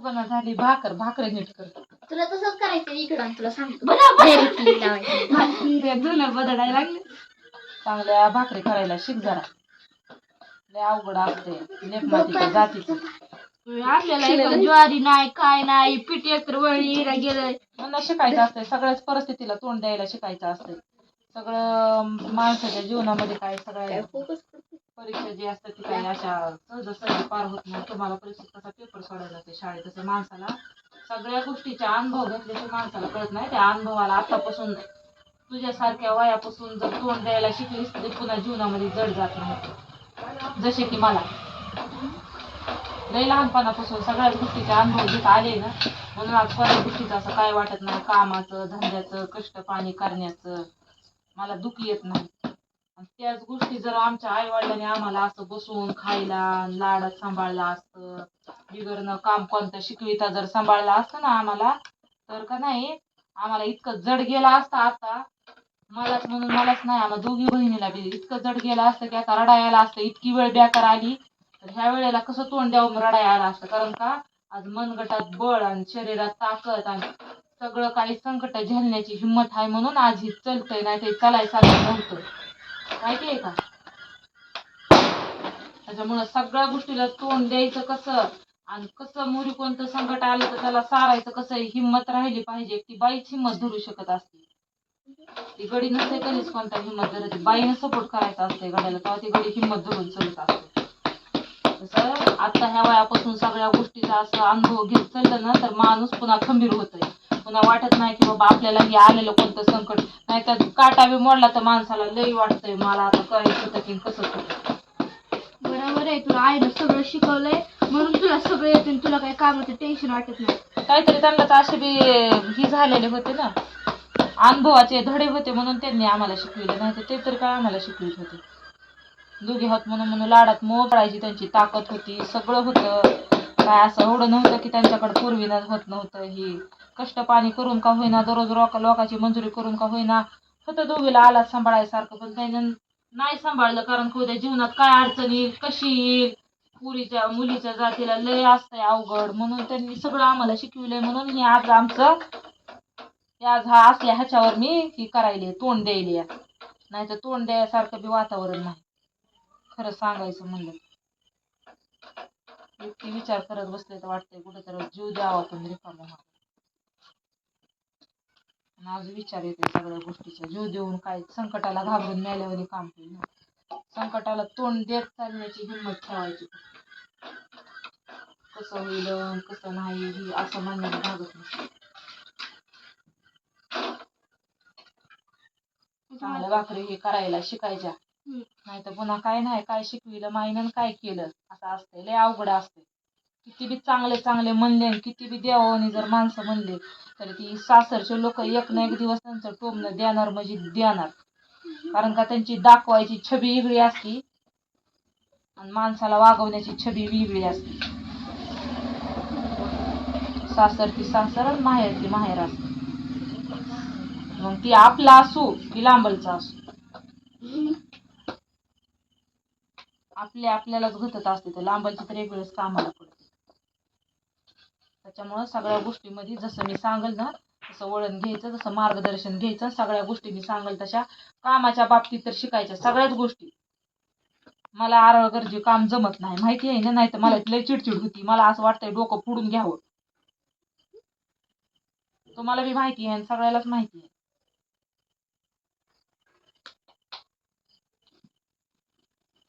फुगना झाली भाकर भाकरी नीट कर. तुला तसंच करायचं इकडं तुला सांगतो जुनं बदलायला लागले. चांगल्या भाकरी करायला शिक जरा. लय अवघड असते. जातीचं. आपल्याला ज्वारी नाही काय नाही पीठ एकतर वळीला गेलंय. मला शिकायचं असतंय. सगळ्याच परिस्थितीला तोंड द्यायला शिकायचं असतंय. सगळं माणसाच्या जीवनामध्ये काय करते. परीक्षा जी असतात ती काही अशा सहज पार होत नाही. तुम्हाला परीक्षेत कसा पेपर सोडायला ते शाळेत तसं माणसाला सगळ्या गोष्टीचा अनुभव घेतल्याशिवाय माणसाला कळत नाही. त्या अनुभवाला आतापासून तुझ्यासारख्या वयापासून जर तोंड द्यायला शिकलीस तर पुन्हा जीवनामध्ये जड जात नाही. जसे की मला. लय लहानपणापासून सगळ्याच गोष्टीचे अनुभव घेत आले ना म्हणून आज कोणत्या गोष्टीचं असं काय वाटत नाही. कामाचं धंद्याचं कष्ट पाणी करण्याचं. मला दुःख येत नाही. त्याच गोष्टी जर आमच्या आई वडिलांनी आम्हाला असं बसून खायला लाडात सांभाळलं असतं बिगरनं काम कोणतं शिकविता जर सांभाळलं असतं ना आम्हाला तर का नाही आम्हाला इतकं जड गेला असतं आता. मलाच म्हणून मलाच नाही आम्हाला दोघी बहिणीला बी इतकं जड गेलं असतं की आता रडायला असतं इतकी वेळ बेकार आली. तर ह्या वेळेला कसं तोंड द्यावं रडायला आला असतं? कारण का आज मनगटात बळ आणि शरीरात ताकद आणि सगळं काही संकट झेलण्याची हिंमत आहे म्हणून आज ही चलतंय नाही ते चालायसारखं नव्हतं. माहितीये का? त्याच्यामुळं सगळ्या गोष्टीला तोंड द्यायचं कसं? आणि कसं मुरी कोणतं संकट आलं तर त्याला सारायचं कसं? हिंमत राहिली पाहिजे. ती बाईच हिंमत धरू शकत असते. ती गडी नसते कधीच कोणता हिंमत धरत. बाईने सपोर्ट करायचा असते गड्याला. तेव्हा ती गडी हिंमत धरून चलत असते. तसं आता ह्या वयापासून सगळ्या गोष्टीचा असं अनुभव घेत चाललं ना तर माणूस पुन्हा खंबीर होतोय. पुन्हा वाटत नाही की बाबा आपल्याला हे आलेलं कोणतं संकट. नाही तर काटा बी मोडला तर माणसाला लई वाटतंय. मला आता करायचं होतं की कसं बरोबर आहे. तुला आईनं सगळं शिकवलंय. म्हणून तुला सगळं येते तुला काही कामाचं टेन्शन वाटत नाही. काहीतरी त्यांना तर असे बी ही झालेले होते ना. अनुभवाचे धडे होते म्हणून त्यांनी आम्हाला शिकविले. नाही तर ते तर काय आम्हाला शिकवित होते. दोघी होत म्हणून म्हणून लाडात मोह पडायची त्यांची ताकद होती. सगळं होतं. काय असं एवढं नव्हतं की त्यांच्याकडे पूर्वीनं होत नव्हतं ही. कष्ट पाणी करून का होईना दररोज रोका लोकांची मंजुरी करून का होईना फक्त दोघीला आला सांभाळायसारखं. पण त्यानं नाही सांभाळलं कारण की उद्या जीवनात काय अडचण येईल कशी येईल? पुरीच्या मुलीच्या जातीला लय असतंय अवघड. म्हणून त्यांनी सगळं आम्हाला शिकविलंय. म्हणून हे आज आमचं आज हा असल्या ह्याच्यावर मी ही करायली तोंड द्यायली. नाही तर तोंड द्यायसारखं बी वातावरण नाही. खरं सांगायचं म्हणलं इतकी विचार करत बसले तर वाटतंय कुठेतरी जीव द्यावा पण रिकामा आणि आज विचार येते सगळ्या गोष्टीचा. जीव देऊन काय संकटाला घाबरून मेल्यावर काम होईल ना. संकटाला तोंड देत चालण्याची हिंमत ठेवायची. कसं होईल कसं नाही हे असं म्हणण्याला भागत नसतं चांगल्या भाकरी हे करायला शिकायच्या. नाही तर पुन्हा काय नाही काय शिकविलं माईनं काय केलं? असं असतंय. लय अवघड असते किती बी चांगले चांगले म्हणले आणि किती बी देवाने जर माणसं म्हणले तर ती सासरचे लोक एक ना एक दिवस त्यांचं टोमणं देणार म्हणजे देणार. कारण का त्यांची दाखवायची छबी वेगळी असती आणि माणसाला वागवण्याची छबी वेगळी असते. सासर ती सासर आणि माहेर ती माहेर असते. मग ती आपला असू की लांबलचा असू. आपले आपल्यालाच घटत असते तर लांबलची तर एक वेळेस कामाला पडते. त्याच्यामुळं सगळ्या गोष्टीमध्ये जसं मी सांगल ना तसं वळण घ्यायचं जसं मार्गदर्शन घ्यायचं सगळ्या गोष्टी मी सांगल तशा. कामाच्या बाबतीत तर शिकायच्या सगळ्याच गोष्टी. मला आरळ गरजे काम जमत नाही माहिती आहे ना? नाही तर मला लय चिडचिड होती. मला असं वाटतंय डोकं फोडून घ्यावं. तुम्हाला बी माहिती आहे आणि सगळ्यालाच माहिती आहे.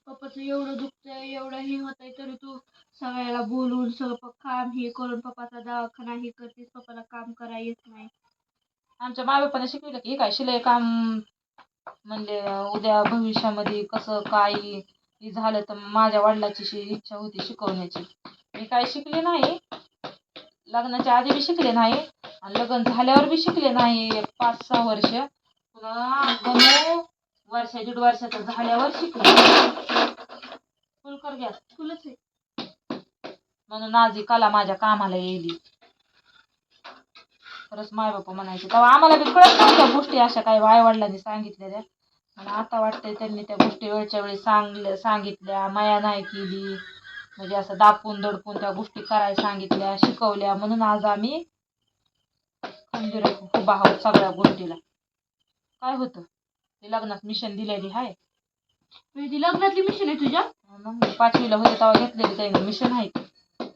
पप्पाचं एवढं दुखतंय एवढं हे होतंय तरी तू सगळ्याला बोलून सगळं काम हे करून पप्पाचा दवाखाना हे करतेस पप्पाला काम करा येत नाही. आमच्या माय बापाने शिकविलं की हे काय शिलाई काम म्हणजे उद्या भविष्यामध्ये कसं काय हे झालं तर माझ्या वडिलाची इच्छा होती शिकवण्याची. मी काय शिकले नाही. लग्नाच्या आधी बी शिकले नाही. आणि लग्न झाल्यावर बी शिकले नाही. एक पाच सहा वर्ष. पुन्हा गणू वर्षा दीड वर्षाचं झाल्यावर शिकले. फुल कर गॅस तुलाच आहे. म्हणून आज ही कला माझ्या कामाला येईल. खरंच माय बापा म्हणायचे तेव्हा आम्हाला बी कळत नव्हत्या गोष्टी अशा काही आई वडिलांनी सांगितलेल्या. आणि आता वाटतंय त्यांनी त्या गोष्टी वेळच्या वेळी सांगल्या सांगितल्या माया नाही केली. म्हणजे असं दापून दडपून त्या गोष्टी करायला सांगितल्या शिकवल्या. म्हणून आज आम्ही खंबीर उभा आहोत सगळ्या गोष्टीला. काय होतं? ते लग्नात मिशन दिलेली आहे म्हणजे ती लग्नातली मिशन आहे तुझ्या? मग पाचवीला होते तेव्हा घेतलेली काही मिशन आहे ती. आणि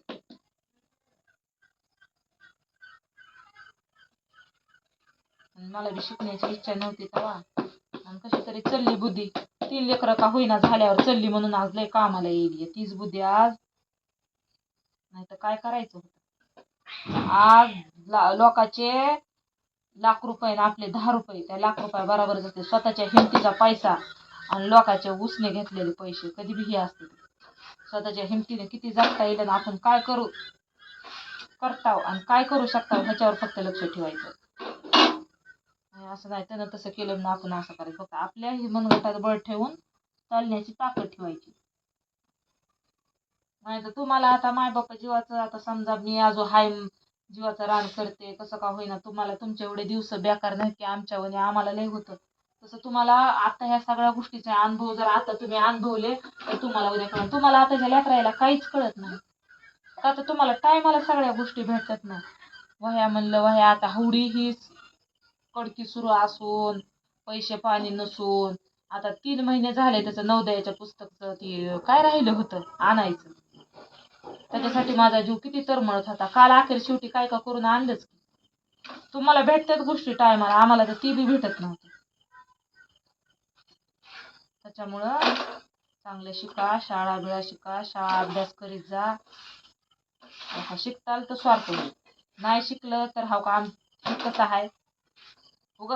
मला बी शिकण्याची इच्छा नव्हती तेव्हा. आणि कशी तरी चलली बुद्धी. तीन लेकरं का होईना झाल्यावर चलली म्हणून आज लय कामाला येईल. तीच बुद्धी आज. नाही तर काय करायचं होतं? आज ला- लोकाचे लाख रुपये आणि आपले दहा रुपये. त्या लाख रुपया बरोबर जाते. स्वतःच्या हिमतीचा पैसा आणि लोकांचे उसने घेतलेले पैसे. कधी बी हे असते. स्वतःच्या हिमतीने किती जगता येईल आणि आपण काय करू? करताव आणि काय करू शकताव ह्याच्यावर फक्त लक्ष ठेवायचं. आणि असं नाही त्यानं तसं केलं ना आपण असं करायचं. फक्त आपल्या ही मनगटात बळ ठेवून चालण्याची ताकद ठेवायची. नाही तर तुम्हाला आता माय बापा जीवाचं आता समजा मी आजो हाय जीवाचं रान करते कसं का होईना. तुम्हाला तुमचे एवढे दिवस बेकार नाही की आमच्यावर आम्हाला लय होतं. तसं तुम्हाला आता ह्या सगळ्या गोष्टीचे अनुभव जर आता तुम्ही अनुभवले तर तुम्हाला उद्या कळणार तुम्हाला आता ह्या लेकरायला काहीच कळत नाही. का तर तुम्हाला टायमाला सगळ्या गोष्टी भेटतात ना. वह्या म्हणलं वह्या आता हुडी ही कडकी सुरू असून पैसे पाणी नसून आता तीन महिने झाले त्याचं नवदयाच्या पुस्तकचं ते काय राहिलं होतं? आणायचं. त्याच्यासाठी माझा जीव किती तरमळत होता. काल अखेर शेवटी काय का करून आणलंच की. तुम्हाला भेटतात गोष्टी टायमाला आम्हाला तर ती बी भेटत नव्हती. त्याच्यामुळं चांगलं शिका शाळा बिळा शिका शाळा अभ्यास करीत जा. शिकताल तर स्वार्थ. होईल नाही शिकलं तर हा काम हे कसं आहे. उग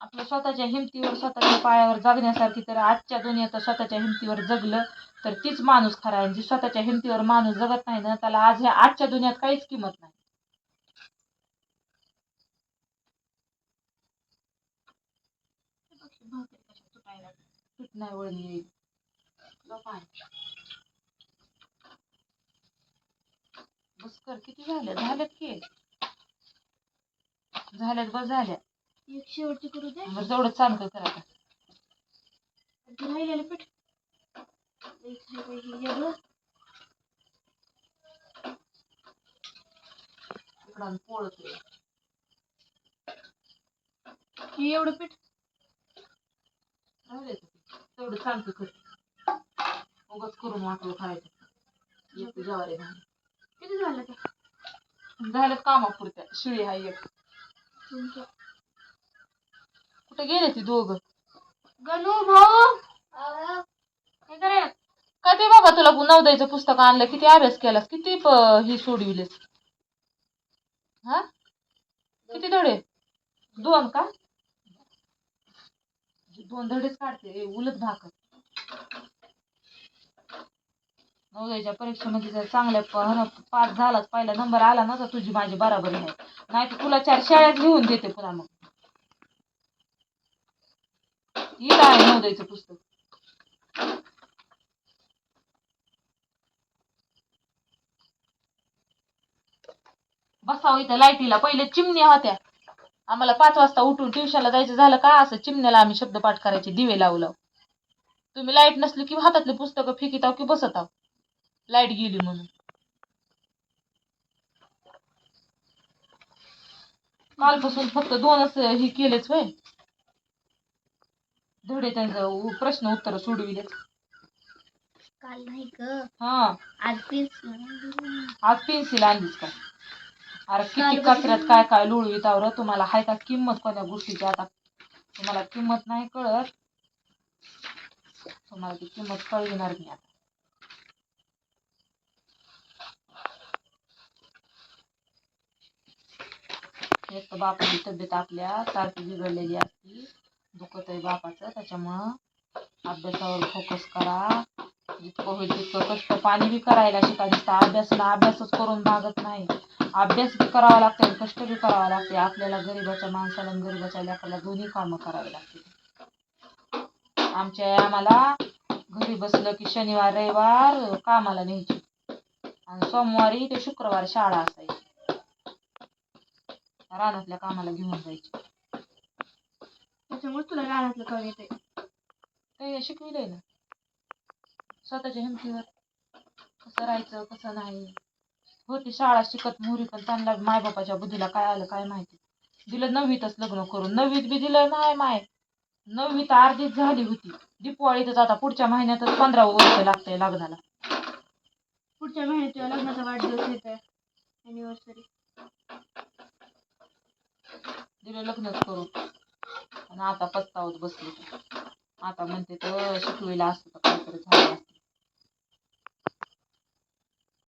आपल्या स्वतःच्या हिमतीवर स्वतःच्या पायावर जगण्यासारखी तर आजच्या दुनियेत स्वतःच्या हिमतीवर जगलं तर तीच माणूस खरा आहे. जी स्वतःच्या हिमतीवर माणूस जगत नाही ना त्याला आज ह्या आजच्या दुनियात काहीच किंमत नाही. वळणी येईल बस कर किती झाल्या झाल्यात की? झाल्यात बस झाल्या. एक शेवटची करू दे. बरं तेवढं चांगलं कर आता. ते राहिलेलं पीठ. एक हे वेगळं. इकडं पोळत हे एवढं पीठ. तेवढं चांगलं कर उगाच करून वाटलं खायचं. एक ज्वारी भाजी किती झालं ते? झाल्यात कामापुरत्या. शिळी हाय एक. तुमचं? कुठे गेले ते दोघं? गणू भाऊ? काय करायला काय ते बाबा तुला नवदाईचं पुस्तक आणलं? किती अभ्यास केलास? किती प- हे सोडविलेस? हा? किती धडे? दोन का? दोन धडेच काढते. ए, उलट भाकर नवोदयाच्या परीक्षेमध्ये जर चांगल्या प- पास झालाच पहिला नंबर आला ना तर तुझी माझी बराबरी आहे नाही. तर तुला चार शाळेत लिहून देते पुन्हा मग. येत आहे नवोदयाचं पुस्तक बसावं इथं लाईटीला. पहिले चिमण्या होत्या. आम्हाला पाच वाजता उठून ट्युशनला जायचं झालं का असं चिमण्याला आम्ही शब्द पाठ करायचे दिवे लावू. तुम्ही लाइट नसली की हातातले पुस्तकं फेकीत आहो की बसत आहो. लाइट गेली म्हणून. कालपासून फक्त दोनच हे केलेच होय. धडे त्यांचं प्रश्न उत्तर सोडविलेच काल नाही ग. हा. आज पीस आज पेन्सिल आणलीस का? अरे किती कचऱ्यात काय काय लुळवीत आवर. तुम्हाला हाय का किंमत कोण्या गोष्टीची आता? तुम्हाला किंमत नाही कळत. तुम्हाला ती किंमत कळविणार नाही आता. एक तर बापाची तब्येत आपल्या सारखी बिघडलेली असती. दुखत आहे बापाचं त्याच्यामुळं अभ्यासावर फोकस करा. जितकं होईल तितकं कष्ट पाणी बी करायला शिका. नुसतं अभ्यासाला अभ्यासच करून भागत नाही. अभ्यास बी करावा लागते कष्ट बी करावा लागते. आपल्याला गरीबाच्या माणसाला आणि गरीबाच्या लेकाला दोन्ही कामं करावी लागतील. आमच्या आम्हाला घरी बसलं की शनिवार रविवार कामाला न्यायची. आणि सोमवारी ते शुक्रवार शाळा असायची. रानातल्या कामाला घेऊन जायची. त्याच्यामुळे तुला रानातलं कळ येते ते शिकविलंय ना. स्वतःच्या हिमतीवर करायचं कसं नाही. होती शाळा शिकत मुरी पण त्यांना मायबापाच्या बुद्धीला काय आलं काय माहिती. दिलं नववीतच लग्न करून. नववीत बी दिलं नाही माय. नववीत अर्धीच झाली होती. दीपावळीतच आता पुढच्या महिन्यातच पंधरा वर्ष लागतंय लग्नाला. पुढच्या महिन्यात तुझ्या लग्नाचा वाढदिवस येत आहे अॅनिव्हर्सरी दिलं लग्नच करून. आणि आता पस्तावत बसली आता म्हणते तर शिकवेला असतं तर काहीतरी झालं असतं.